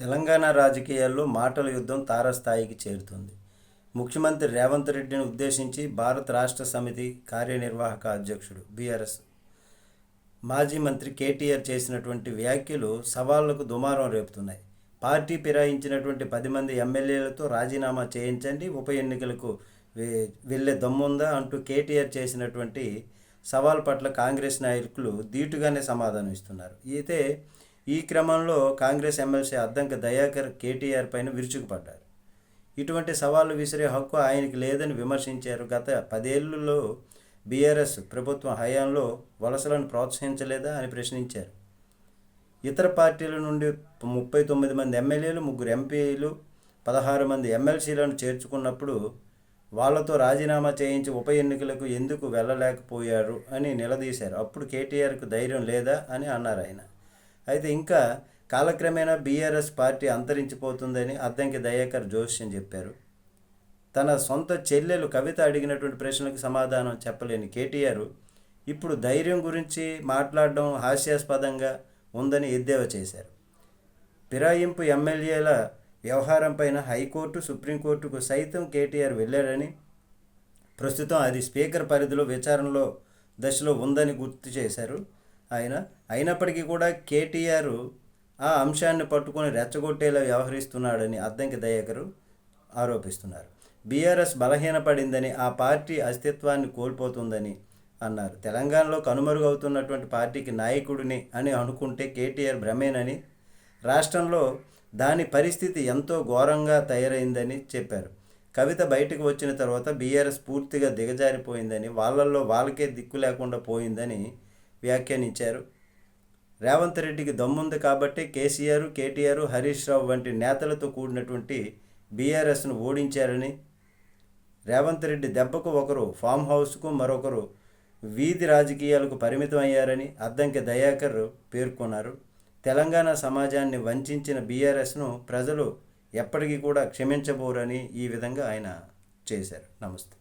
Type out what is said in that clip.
తెలంగాణ రాజకీయాల్లో మాటల యుద్ధం తారస్థాయికి చేరుతుంది. ముఖ్యమంత్రి రేవంత్ రెడ్డిని ఉద్దేశించి భారత రాష్ట్ర సమితి కార్యనిర్వాహక అధ్యక్షుడు బీఆర్ఎస్ మాజీ మంత్రి కేటీఆర్ చేసినటువంటి వ్యాఖ్యలు సవాళ్ళకు దుమారం రేపుతున్నాయి. పార్టీ ఫిరాయించినటువంటి పది మంది ఎమ్మెల్యేలతో రాజీనామా చేయించండి ఉప ఎన్నికలకు వెళ్ళే దమ్ముందా అంటూ కేటీఆర్ చేసినటువంటి సవాల్ పట్ల కాంగ్రెస్ నాయకులు ధీటుగానే సమాధానం ఇస్తున్నారు. అయితే ఈ క్రమంలో కాంగ్రెస్ ఎమ్మెల్సీ అద్దంక దయాకర్ కేటీఆర్ పైన విరుచుకుపడ్డారు. ఇటువంటి సవాళ్ళు విసిరే హక్కు ఆయనకి లేదని విమర్శించారు. గత పదేళ్ళలో బీఆర్ఎస్ ప్రభుత్వం హయాంలో వలసలను ప్రోత్సహించలేదా అని ప్రశ్నించారు. ఇతర పార్టీల నుండి ముప్పై తొమ్మిది మంది ఎమ్మెల్యేలు ముగ్గురు ఎంపీలు పదహారు మంది ఎమ్మెల్సీలను చేర్చుకున్నప్పుడు వాళ్ళతో రాజీనామా చేయించి ఉప ఎన్నికలకు ఎందుకు వెళ్ళలేకపోయారు అని నిలదీశారు. అప్పుడు కేటీఆర్కు ధైర్యం లేదా అని అన్నారు ఆయన. అయితే ఇంకా కాలక్రమేణా బీఆర్ఎస్ పార్టీ అంతరించిపోతుందని అద్దంకి దయాకర్ జోస్యం చెప్పారు. తన సొంత చెల్లెలు కవిత అడిగినటువంటి ప్రశ్నలకు సమాధానం చెప్పలేని కేటీఆర్ ఇప్పుడు ధైర్యం గురించి మాట్లాడడం హాస్యాస్పదంగా ఉందని ఎద్దేవా చేశారు. ఫిరాయింపు ఎమ్మెల్యేల వ్యవహారంపైన హైకోర్టు సుప్రీంకోర్టుకు సైతం కేటీఆర్ వెళ్ళారని ప్రస్తుతం అది స్పీకర్ పరిధిలో విచారణలో దశలో ఉందని గుర్తు చేశారు. ఆయన అయినప్పటికీ కూడా కేటీఆర్ ఆ అంశాన్ని పట్టుకొని రెచ్చగొట్టేలా వ్యవహరిస్తున్నాడని అద్దంకి దయాకరు ఆరోపిస్తున్నారు. బీఆర్ఎస్ బలహీనపడిందని ఆ పార్టీ అస్తిత్వాన్ని కోల్పోతుందని అన్నారు. తెలంగాణలో కనుమరుగవుతున్నటువంటి పార్టీకి నాయకుడిని అని అనుకుంటే కేటీఆర్ భ్రమేనని రాష్ట్రంలో దాని పరిస్థితి ఎంతో ఘోరంగా తయారైందని చెప్పారు. కవిత బయటకు వచ్చిన తర్వాత బీఆర్ఎస్ పూర్తిగా దిగజారిపోయిందని వాళ్ళల్లో వాళ్ళకే దిక్కు లేకుండా పోయిందని వ్యాఖ్యానించారు. రేవంత్ రెడ్డికి దమ్ముంది కాబట్టి కేసీఆర్ కేటీఆర్ హరీష్ రావు వంటి నేతలతో కూడినటువంటి బీఆర్ఎస్ను ఓడించారని రేవంత్ రెడ్డి దెబ్బకు ఒకరు ఫామ్ హౌస్కు మరొకరు వీధి రాజకీయాలకు పరిమితం అయ్యారని అద్దంకి దయాకర్ పేర్కొన్నారు. తెలంగాణ సమాజాన్ని వంచిన బీఆర్ఎస్ను ప్రజలు ఎప్పటికీ కూడా క్షమించబోరని ఈ విధంగా ఆయన చేశారు. నమస్తే.